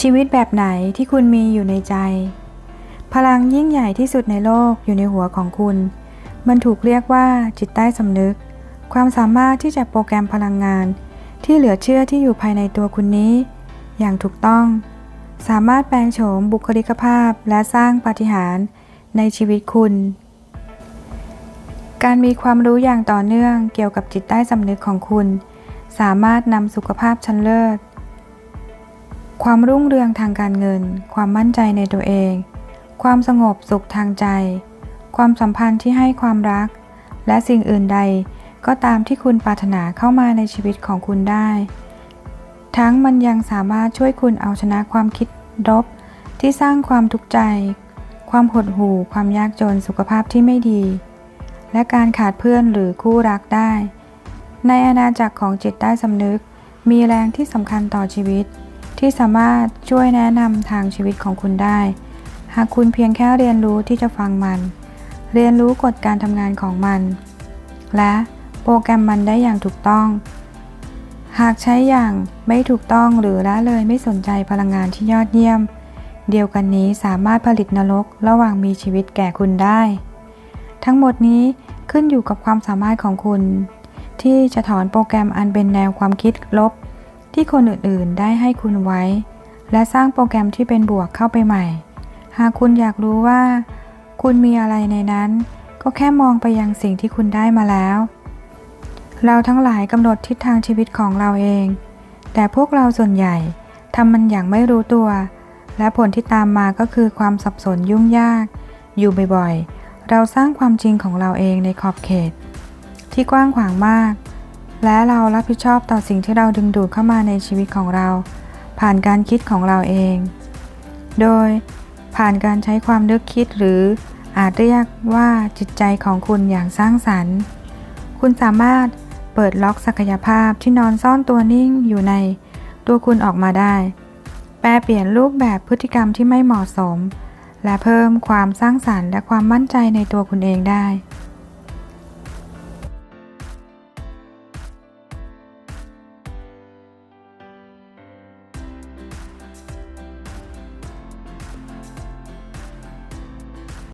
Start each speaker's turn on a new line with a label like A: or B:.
A: ชีวิตแบบไหนที่คุณมีอยู่ในใจ พลังยิ่งใหญ่ที่สุดในโลกอยู่ในหัวของคุณ มันถูกเรียกว่าจิตใต้สำนึก ความสามารถที่จะโปรแกรมพลังงาน ที่เหลือเชื่อที่อยู่ภายในตัวคุณนี้ อย่างถูกต้อง สามารถแปลงโฉมบุคลิกภาพและสร้างปาฏิหาริย์ในชีวิตคุณ การมีความรู้อย่างต่อเนื่องเกี่ยวกับจิตใต้สำนึกของคุณ สามารถนำสุขภาพชั้นเลิศ ความรุ่งเรืองทางการเงิน ความมั่นใจในตัวเอง ความสงบสุขทางใจ ความสัมพันธ์ที่ให้ความรัก และสิ่งอื่นใด ก็ตามที่คุณปรารถนาเข้ามาในชีวิตของคุณได้ ทั้งมันยังสามารถช่วยคุณเอาชนะความคิดรบที่สร้างความทุกข์ใจ ความหดหู่ ความยากจนสุขภาพที่ไม่ดี และการขาดเพื่อนหรือคู่รักได้ ในอาณาจักรของจิตใต้สำนึก มีแรงที่สำคัญต่อชีวิต ที่สามารถช่วยแนะนำทางชีวิตของคุณได้ หากคุณเพียงแค่เรียนรู้ที่จะฟังมัน เรียนรู้กฎการทำงานของมัน และโปรแกรมมันได้อย่างถูกต้อง หากใช้อย่างไม่ถูกต้องหรือละเลยไม่สนใจพลังงานที่ยอดเยี่ยม เดียวกันนี้สามารถผลิตนรกระหว่างมีชีวิตแก่คุณได้ ทั้งหมดนี้ขึ้นอยู่กับความสามารถของคุณ ที่จะถอนโปรแกรมอันเป็นแนวความคิดลบ ที่คนอื่นๆ ได้ให้คุณไว้ และสร้างโปรแกรมที่เป็นบวกเข้าไปใหม่ หากคุณอยากรู้ว่า คุณมีอะไรในนั้น ก็แค่มองไปยังสิ่งที่คุณได้มาแล้ว เราทั้งหลายกำหนดทิศทางชีวิตของเราเอง แต่พวกเราส่วนใหญ่ทำมันอย่างไม่รู้ตัว และผลที่ตามมาก็คือความสับสนยุ่งยาก อยู่บ่อยๆ เราสร้างความจริงของเราเองในขอบเขต ที่กว้างขวางมาก และเรารับผิดชอบต่อสิ่งที่เราดึงดูดเข้ามาในชีวิตของเรา ผ่านการคิดของเราเอง โดยผ่านการใช้ความนึกคิดหรืออาจเรียกว่าจิตใจของคุณอย่างสร้างสรรค์ คุณสามารถเปิดล็อกศักยภาพที่นอนซ่อนตัวนิ่งอยู่ในตัวคุณออกมาได้ แปลเปลี่ยนรูปแบบพฤติกรรมที่ไม่เหมาะสม และเพิ่มความสร้างสรรค์และความมั่นใจในตัวคุณเองได้